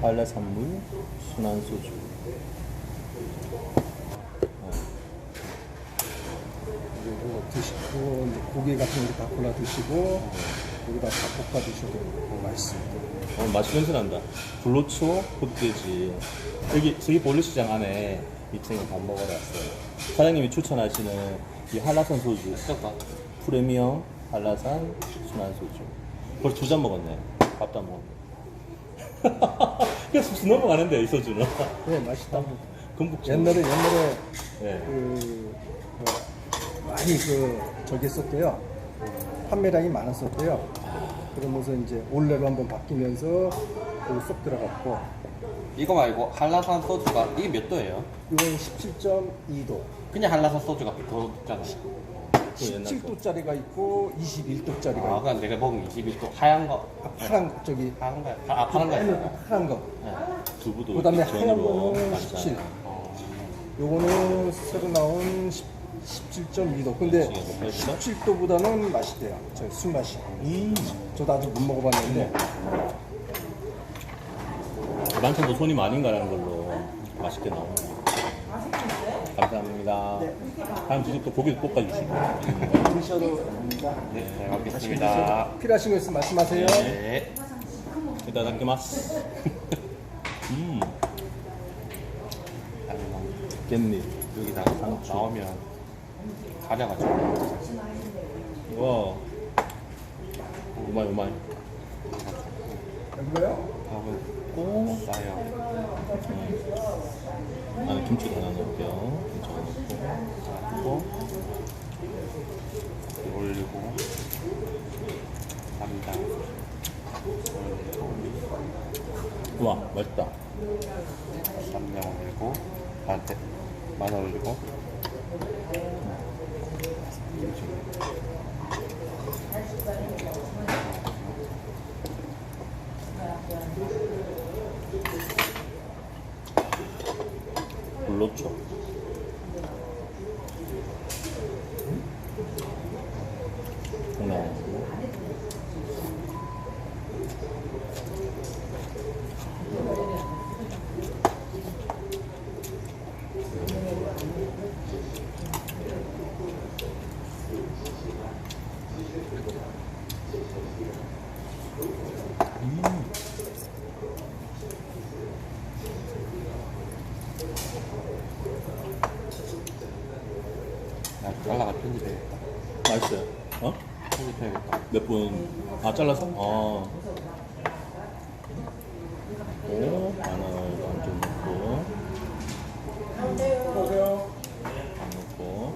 한라산물, 순한 소주. 그리고 드시고 이제 고기 같은 거다 골라 드시고 여기다 다 볶아 드셔도 맛있습니다. 어, 맛이 냄새 난다. 불로초, 흑돼지. 여기, 저기 볼리시장 안에 2층에 밥 먹으러 왔어요. 사장님이 추천하시는 이 한라산 소주. 프리미엄 한라산 순한 소주. 벌써 두 잔 먹었네. 밥도 안 먹었네. 그냥 쑥쑥 넘어가는데, 이 소주는. 네, 맛있다. 금북 옛날에 옛날에 네. 그 뭐, 많이 그 저기 했었대요. 판매량이 많았었대요. 그러면서 이제 올레로 한번 바뀌면서 여기 쏙 들어갔고 이거 말고 한라산 소주가 이게 몇 도예요? 이건 17.2도, 그냥 한라산 소주가 더 높잖아. 그 옛날 거. 17도짜리가 있고 21도짜리가 아, 있고 그냥 내가 먹은 21도 하얀 거. 아, 파란 저기 파란 거. 아, 파란 거. 파란 거. 두부도 그 다음에 이렇게 하얀 전으로 거는 많잖아요. 17. 요거는 새로 나온 10, 17.2도. 근데 지금 높아지나? 17도보다는 맛있대요. 저 술 맛이. 음. 저도 아직 못 먹어봤는데 만천도 손이 많은 거라는 걸로 맛있게 나오네요. 감사합니다. 다음 주집 또 고기도 볶아주시고. 드셔도 됩니다. 네, 잘 먹겠습니다. 필요하신 거 있으면 말씀하세요. 네. 이따다키마스. 음, 깻잎. 여기다 상추. 나오면 가려가지고. 와. 우마이 우마이. 여기가요? 오. 싸요. 안에 김치도 하나 넣을게요. 김치 하나 넣고. 그리고 올리고. 감자. 올리고. 우와, 맛있다. 쌈장 올리고. 반대. 마늘 올리고. 김치. 불로초. 콩나물. 나 잘라가 편집해야겠다. 맛있어요. 어? 편집해야겠다. 몇 분? 아, 잘라서? 어. 오, 마늘 반좀 넣고. 안 넣고.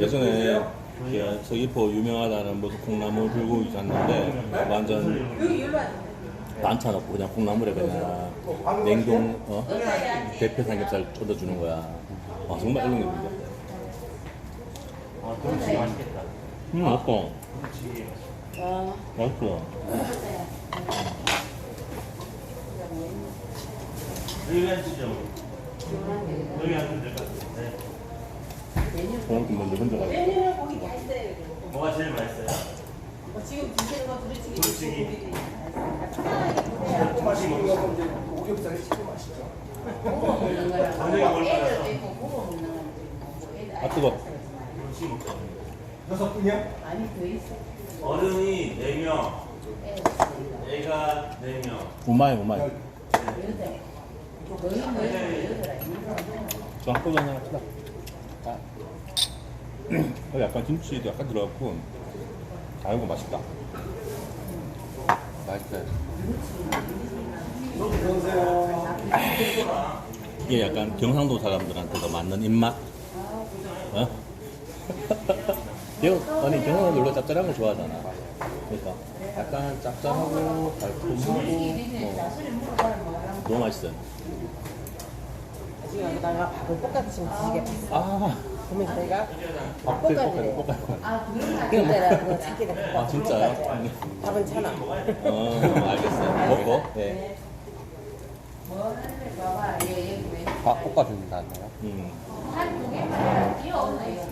예전에 그 서귀포 유명하다는 무슨 콩나물 불고기 샀는데 완전 반찬 없고 그냥 콩나물에 그냥 냉동 어? 대패 삼겹살 chod어주는 거야. 와 정말 얼른입니다. 아, 그럼 진짜 맛있겠다. 음, 맛있어. 맛있어. 여기 앉으죠. 여기 앉으면 될 것 같은데. 고맙긴 먼저 혼자 가고. 뭐가 제일 맛있어요? 지금 드시는 거 두루치기 두루치기. 오겹살이 최고 맛있죠. 보고 먹는 거랑 저녁에 뭘 애들도 있고 보고 먹는 거랑 좀 있고 아, 뜨거. 그렇지 못해. 여섯 분이요? 아니 더 있어 어른이 4명, 애가 4명. 우마이, 우마이. 여덟 거의 뭐 여덟 아니야 저 한꺼번에 하나 크다. 아. 약간 김치도 약간 들어갔고, 달고 맛있다. 맛있어요. 이게 약간 경상도 사람들한테도 맞는 입맛? 어? 경, 아니, 경상도 별로 짭짤한 거 좋아하잖아. 그러니까 약간 짭짤하고 달콤하고, 어, 너무 맛있어요. 지금 여기다가 밥을 볶아 드시면 드시겠어요. 아, 그러면 저희가 밥 볶아야 볶아요, 돼요. 볶아요. 그때라 그거 찾게. 아, 진짜요? 밥은 천원. 어, 알겠어요. 먹고, 네. 왜밥 볶아준다나요? 음. 한두 개만 뛰어오네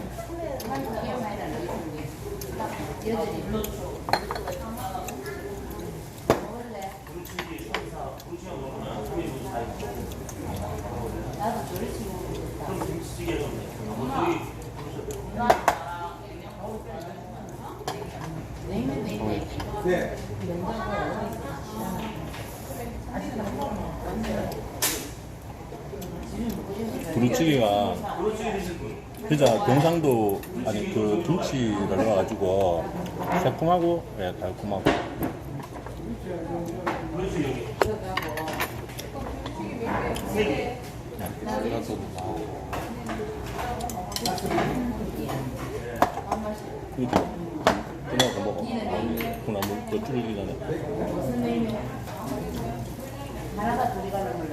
나도 저를 진짜 경상도 아니 그 김치를 넣어가지고 새콤하고 예, 달콤하고 소주. 이렇게 끝나고 먹어 콩나물 또 줄기 전에 무슨 메뉴? 하나가 둘이 가는 걸로.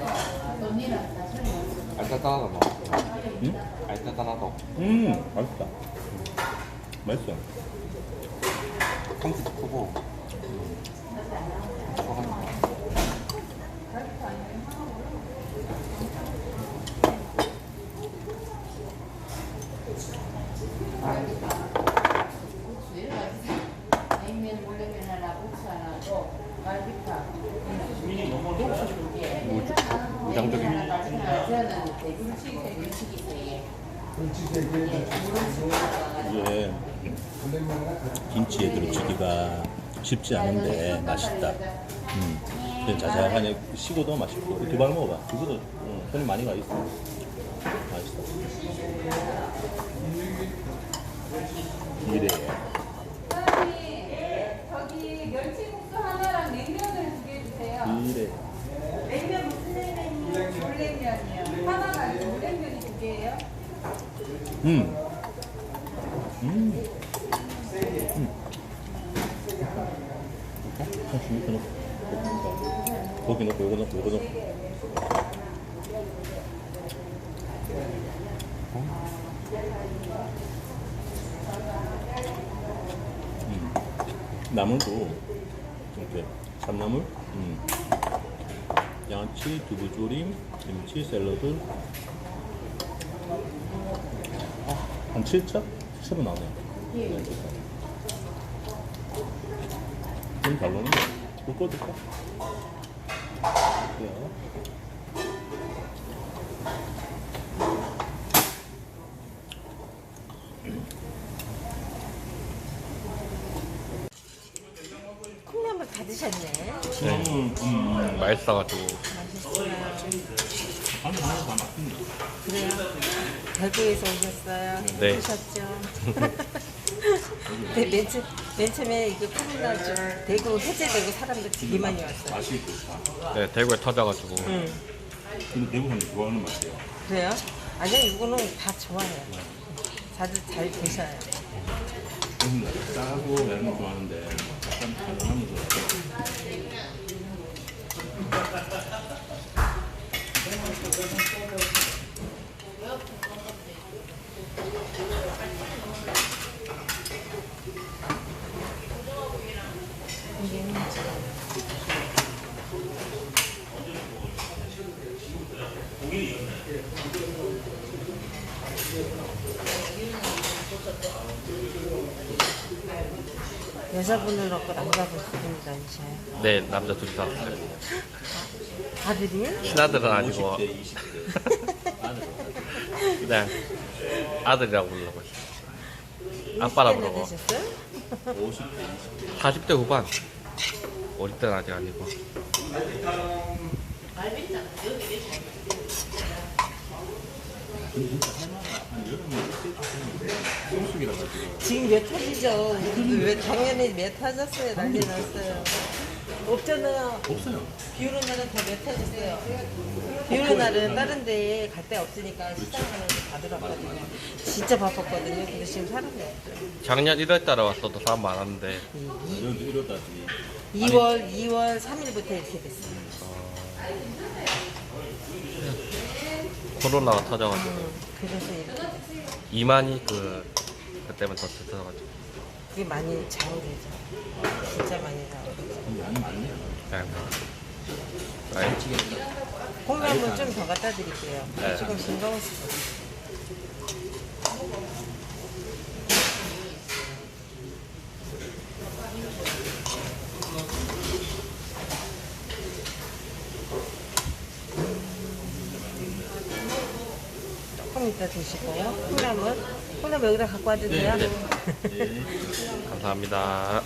또 니는 다 설명. 알짜짜하다 뭐. 응? 알짜짜하다. 음 맛있다 맛있어 상추도 크고. 커가니까. 국수 이런 거 있어. 냉면, 물냉면 하나, 국수 하나, 또 갈비탕. 국수 두 개. 무장적인. 냉면 하나, 갈비탕 하나. 저는 대굴치기, 대굴치기 세 개. 예, 이게 김치에 두루치기가 쉽지 않은데 맛있다. 음. 자작하니 식어도 맛있고. 두발 먹어봐. 두부도 음, 손이 많이 가 있어. 맛있어 이래 저기 멸치국수 하나랑 냉면을 두 개 주세요. 이래 냉면 무슨 냉면이요? 물냉면이요. 하나가 물냉면이 두 개예요. 음. 음. 음. 한숨 이렇게 넣고 고기 넣고 요거 넣고 요거 넣고 음. 나물도 이렇게 참나물 음. 양치, 두부조림, 김치, 샐러드 한 7첩? 7첩은 나오네. 좀잘 노는데. 못 꺼줄까? 그래요. 콩나물 다 드셨네. 음, 음, 맛있어가지고. 그래요? 대구에서 오셨어요? 네. 드셨죠? 네, 맨, 처, 맨 처음에 이거 코로나 좀 대구 해제되고 사람들 되게 많이 왔어요. 맛이 좋다. 네, 대구에 터져가지고. 응. 근데 대부분 좋아하는 맛이에요. 그래요? 아니요, 이거는 다 좋아해요. 다들 잘 드셔요. 음, 짜고 매운 거 좋아하는데 약간 좋아해요. 여자분을 넣고 남자분 두분 다니셔요. 네, 남자 둘이 다 왔어요. 아들이? 친아들은 아니고 50대, 20대. 아들. 그냥 아들이라고 부르고 있어요. 아빠라. 되셨어요? 50대, 40대 후반. 어릴 때는 아직 아니고. 한 여름에 성수기라 가 지금 몇 터지죠? 왜 작년에 몇 터졌어요? 난리 났어요. 없잖아요. 없어요. 비 오는 날은 더몇 터졌어요. 비 오는 날은 다른 데에 갈 데 없으니까 시장 가면서 받으러거든요. 진짜 바빴거든요. 근데 지금 사람이 없어요. 작년 1월 달에 왔어도 사람 많았는데 이러다지. 2월, 2월 3일부터 이렇게 됐어요. 코로나가 터져가지고 음, 그래서 이렇게. 2만이 그 그때만 더 터져가지고 그게 많이 좌우되죠. 진짜 많이 좌우되죠. 양이 많네요. 뭐. 아니, 콩나물 좀 더 갖다 드릴게요. 네. 조금 싱거웠어 요. 조금 이따 드시고요. 콩나물. 콩나물 여기다 갖고 와주세요. 네. 감사합니다.